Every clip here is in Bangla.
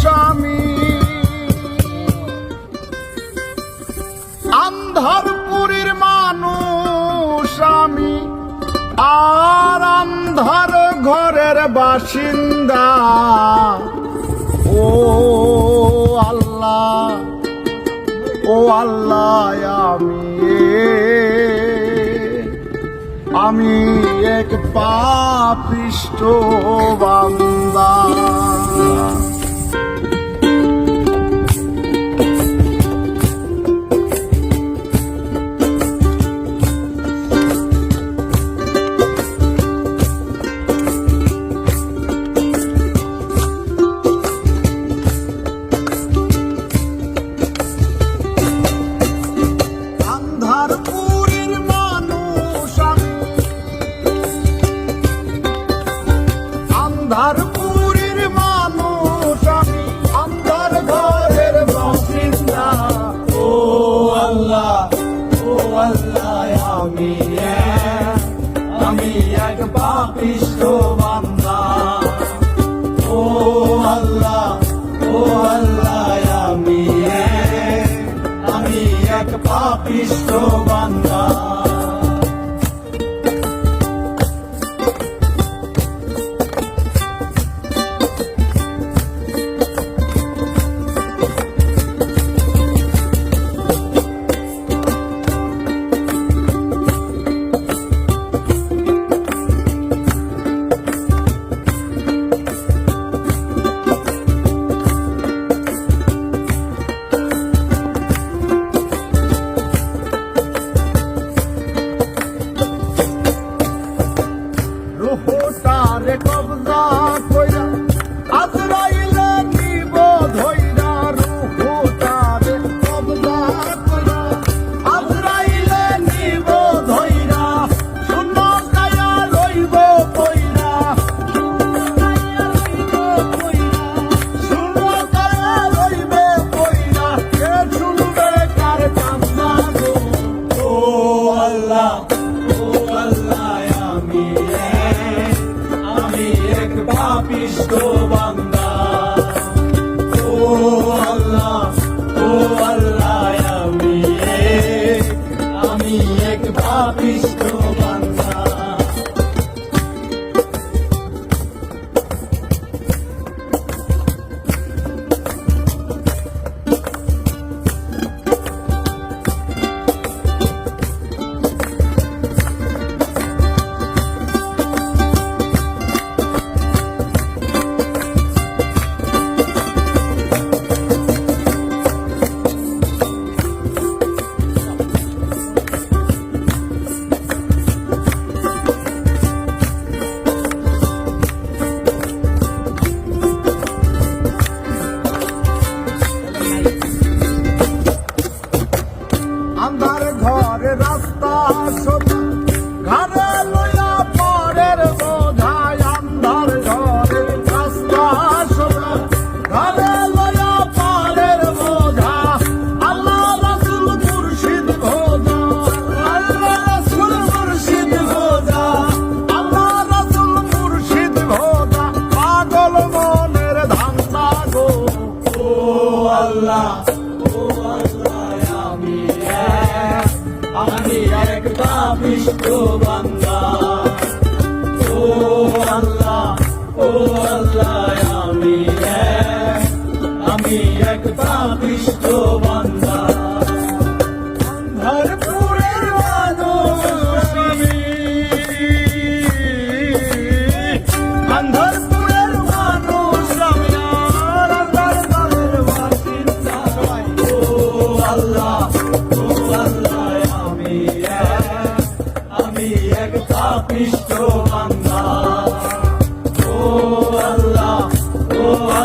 স্বামী আন্ধারপুরীর মানুষ আমি, আর আন্ধার ঘরের বাসিন্দা। ও আল্লাহ ও আল্লাহ আমি আমি এক পাপিষ্ট বান্দা। পাপিষ্ট বান্ধব বিশ্ববান।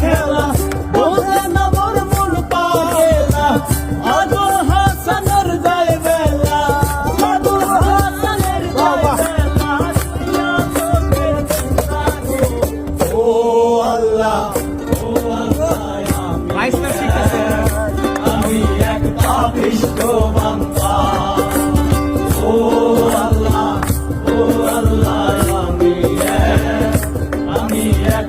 খেলা বলে নবর মূল পাগেলা আদর হাসানের আমি এক ও আল্লাহ ও আল্লাহ আমি এক আমি এক